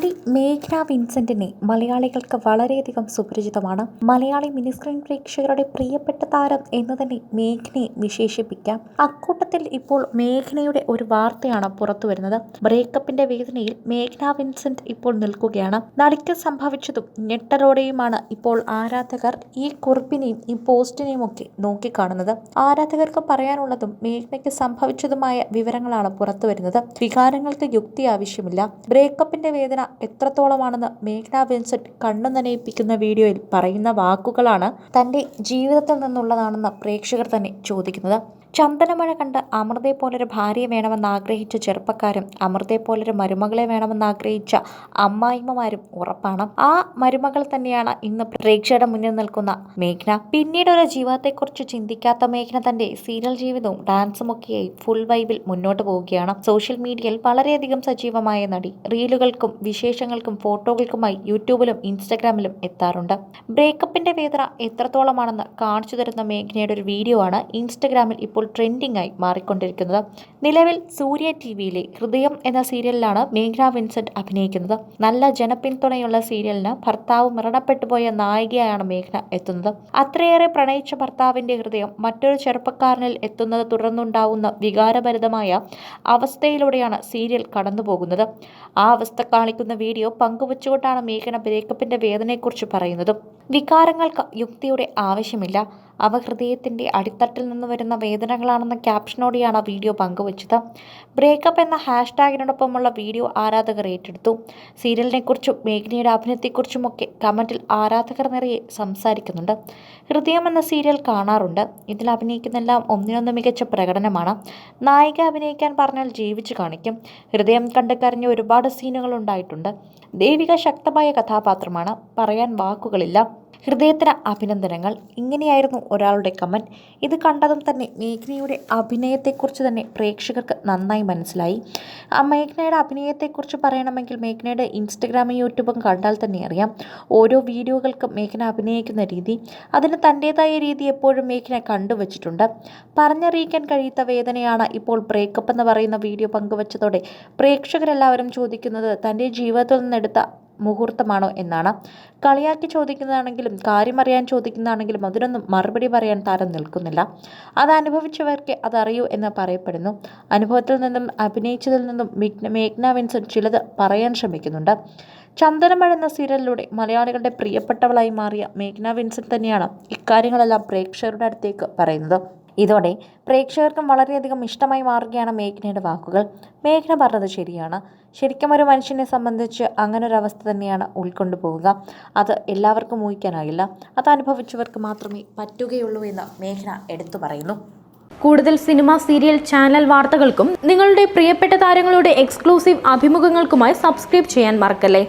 നടി മേഘ്ന വിൻസെന്റിനെ മലയാളികൾക്ക് വളരെയധികം സുപരിചിതമാണ്. മലയാളി മിനിസ്ക്രീൻ പ്രേക്ഷകരുടെ പ്രിയപ്പെട്ട താരം എന്ന് തന്നെ മേഘ്നയെ വിശേഷിപ്പിക്കാം. അക്കൂട്ടത്തിൽ ഇപ്പോൾ മേഘ്നയുടെ ഒരു വാർത്തയാണ് പുറത്തു വരുന്നത്. ബ്രേക്കപ്പിന്റെ വേദനയിൽ മേഘ്ന വിൻസെന്റ് ഇപ്പോൾ നിൽക്കുകയാണ്. നടിക്ക് സംഭവിച്ചതും ഞെട്ടലോടെയുമാണ് ഇപ്പോൾ ആരാധകർ ഈ കുറിപ്പിനെയും ഈ പോസ്റ്റിനെയും ഒക്കെ നോക്കിക്കാണുന്നത്. ആരാധകർക്ക് പറയാനുള്ളതും മേഘ്നയ്ക്ക് സംഭവിച്ചതുമായ വിവരങ്ങളാണ് പുറത്തു വരുന്നത്. വികാരങ്ങൾക്ക് യുക്തി ആവശ്യമില്ല. ബ്രേക്കപ്പിന്റെ വേദന എത്രത്തോളമാണെന്ന് മേഘ്ന വിൻസെന്റ് കണ്ണു നനയിപ്പിക്കുന്ന വീഡിയോയിൽ പറയുന്ന വാക്കുകളാണ് തന്റെ ജീവിതത്തിൽ നിന്നുള്ളതാണെന്ന് പ്രേക്ഷകർ തന്നെ ചോദിക്കുന്നത്. ചന്ദനമഴ കണ്ട് അമൃതയെ പോലൊരു ഭാര്യയെ വേണമെന്ന് ആഗ്രഹിച്ച ചെറുപ്പക്കാരും അമൃതയെ പോലൊരു മരുമകളെ വേണമെന്ന് ആഗ്രഹിച്ച അമ്മായിമ്മമാരും ഉറപ്പാണ്. ആ മരുമകൾ തന്നെയാണ് ഇന്ന് പ്രേക്ഷകരുടെ മുന്നിൽ നിൽക്കുന്ന മേഘ്ന. പിന്നീട് ഒരു ജീവിതത്തെക്കുറിച്ച് ചിന്തിക്കാത്ത മേഘ്ന തന്റെ സീരിയൽ ജീവിതവും ഡാൻസും ഒക്കെയായി ഫുൾ വൈബിൽ മുന്നോട്ട് പോവുകയാണ്. സോഷ്യൽ മീഡിയയിൽ വളരെയധികം സജീവമായ നടി. റീലുകൾക്കും വിശേഷങ്ങൾക്കും ഫോട്ടോകൾക്കുമായി യൂട്യൂബിലും ഇൻസ്റ്റഗ്രാമിലും എത്താറുണ്ട്. ബ്രേക്കപ്പിന്റെ വേദന എത്രത്തോളമാണെന്ന് കാണിച്ചു തരുന്ന മേഘ്നയുടെ ഒരു വീഡിയോ ആണ് ഇൻസ്റ്റഗ്രാമിൽ ഇപ്പോൾ ട്രെൻഡിംഗ് ട്രെൻഡിങ്ങായി മാറിക്കൊണ്ടിരിക്കുന്നത്. നിലവിൽ സൂര്യ ടി വിയിലെ ഹൃദയം എന്ന സീരിയലിലാണ് മേഘ്ന വിൻസെന്റ് അഭിനയിക്കുന്നത്. നല്ല ജനപിന്തുണയുള്ള സീരിയലിന് ഭർത്താവ് മരണപ്പെട്ടുപോയ നായികയാണ് മേഘ്ന എത്തുന്നത്. അത്രയേറെ പ്രണയിച്ച ഭർത്താവിന്റെ ഹൃദയം മറ്റൊരു ചെറുപ്പക്കാരനിൽ എത്തുന്നത് തുടർന്നുണ്ടാവുന്ന വികാരഭരിതമായ അവസ്ഥയിലൂടെയാണ് സീരിയൽ കടന്നുപോകുന്നത്. ആ അവസ്ഥ കാണിക്കുന്ന വീഡിയോ പങ്കുവച്ചുകൊണ്ടാണ് മേഘന ബ്രേക്കപ്പിന്റെ വേദനയെക്കുറിച്ച് പറയുന്നത്. വികാരങ്ങൾക്ക് യുക്തിയുടെ ആവശ്യമില്ല. അവ ഹൃദയത്തിന്റെ അടിത്തട്ടിൽ നിന്ന് വരുന്ന വേദനകളാണെന്ന ക്യാപ്ഷനോടെയാണ് വീഡിയോ പങ്കുവച്ചത്. ബ്രേക്കപ്പ് എന്ന ഹാഷ്ടാഗിനോടൊപ്പമുള്ള വീഡിയോ ആരാധകർ ഏറ്റെടുത്തു. സീരിയലിനെക്കുറിച്ചും മേഘ്നയുടെ അഭിനയത്തെക്കുറിച്ചുമൊക്കെ കമന്റിൽ ആരാധകർ നിറയെ സംസാരിക്കുന്നുണ്ട്. ഹൃദയം എന്ന സീരിയൽ കാണാറുണ്ട്. ഇതിൽ അഭിനയിക്കുന്നെല്ലാം ഒന്നിനൊന്ന് മികച്ച പ്രകടനമാണ്. നായിക അഭിനയിക്കാൻ പറഞ്ഞാൽ ജീവിച്ചു കാണിക്കും. ഹൃദയം കണ്ട് കരഞ്ഞ ഒരുപാട് സീനുകൾ ഉണ്ടായിട്ടുണ്ട്. ദേവിക ശക്തമായ കഥാപാത്രമാണ്. പറയാൻ വാക്കുകളില്ല. ഹൃദയത്തിന് അഭിനന്ദനങ്ങൾ. ഇങ്ങനെയായിരുന്നു ഒരാളുടെ കമന്റ് ഇത് കണ്ടതും തന്നെ മേഘ്നയുടെ അഭിനയത്തെക്കുറിച്ച് തന്നെ പ്രേക്ഷകർക്ക് നന്നായി മനസ്സിലായി. ആ മേഘ്നയുടെ അഭിനയത്തെക്കുറിച്ച് പറയണമെങ്കിൽ മേഘ്നയുടെ ഇൻസ്റ്റഗ്രാമും യൂട്യൂബും കണ്ടാൽ തന്നെ അറിയാം. ഓരോ വീഡിയോകൾക്കും മേഘ്ന അഭിനയിക്കുന്ന രീതി അതിന് തന്റേതായ രീതി എപ്പോഴും മേഘ്ന കണ്ടുവച്ചിട്ടുണ്ട്. പറഞ്ഞറിയിക്കാൻ കഴിയാത്ത വേദനയാണ് ഇപ്പോൾ ബ്രേക്കപ്പ് എന്ന് പറയുന്ന വീഡിയോ പങ്കുവച്ചതോടെ പ്രേക്ഷകരെല്ലാവരും ചോദിക്കുന്നത് തന്റെ ജീവിതത്തിൽ നിന്നെടുത്ത മുഹൂർത്തമാണോ എന്നാണ്. കളിയാക്കി ചോദിക്കുന്നതാണെങ്കിലും കാര്യമറിയാൻ ചോദിക്കുന്നതാണെങ്കിലും അതിനൊന്നും മറുപടി പറയാൻ താരം നിൽക്കുന്നില്ല. അത് അനുഭവിച്ചവർക്ക് അതറിയൂ എന്ന് പറയപ്പെടുന്നു. അനുഭവത്തിൽ നിന്നും അഭിനയിച്ചതിൽ നിന്നും മേഘ്ന വിൻസെന്റ് ചിലത് പറയാൻ ശ്രമിക്കുന്നുണ്ട്. ചന്ദനമഴ എന്ന സീരിയലിലൂടെ മലയാളികളുടെ പ്രിയപ്പെട്ടവളായി മാറിയ മേഘ്ന വിൻസൻ തന്നെയാണ് ഇക്കാര്യങ്ങളെല്ലാം പ്രേക്ഷകരുടെ അടുത്തേക്ക് പറയുന്നത്. ഇതോടെ പ്രേക്ഷകർക്കും വളരെയധികം ഇഷ്ടമായി മാറുകയാണ് മേഘ്നയുടെ വാക്കുകൾ. മേഘ്ന പറഞ്ഞത് ശരിയാണ്. ശരിക്കും ഒരു മനുഷ്യനെ സംബന്ധിച്ച് അങ്ങനൊരവസ്ഥ തന്നെയാണ് ഉൾക്കൊണ്ടു പോവുക അത് എല്ലാവർക്കും ഊഹിക്കാനാകില്ല. അത് അനുഭവിച്ചവർക്ക് മാത്രമേ പറ്റുകയുള്ളൂ എന്ന് മേഘ്ന എടുത്തു പറയുന്നു. കൂടുതൽ സിനിമ സീരിയൽ ചാനൽ വാർത്തകൾക്കും നിങ്ങളുടെ പ്രിയപ്പെട്ട താരങ്ങളുടെ എക്സ്ക്ലൂസീവ് അഭിമുഖങ്ങൾക്കുമായി സബ്സ്ക്രൈബ് ചെയ്യാൻ മറക്കല്ലേ?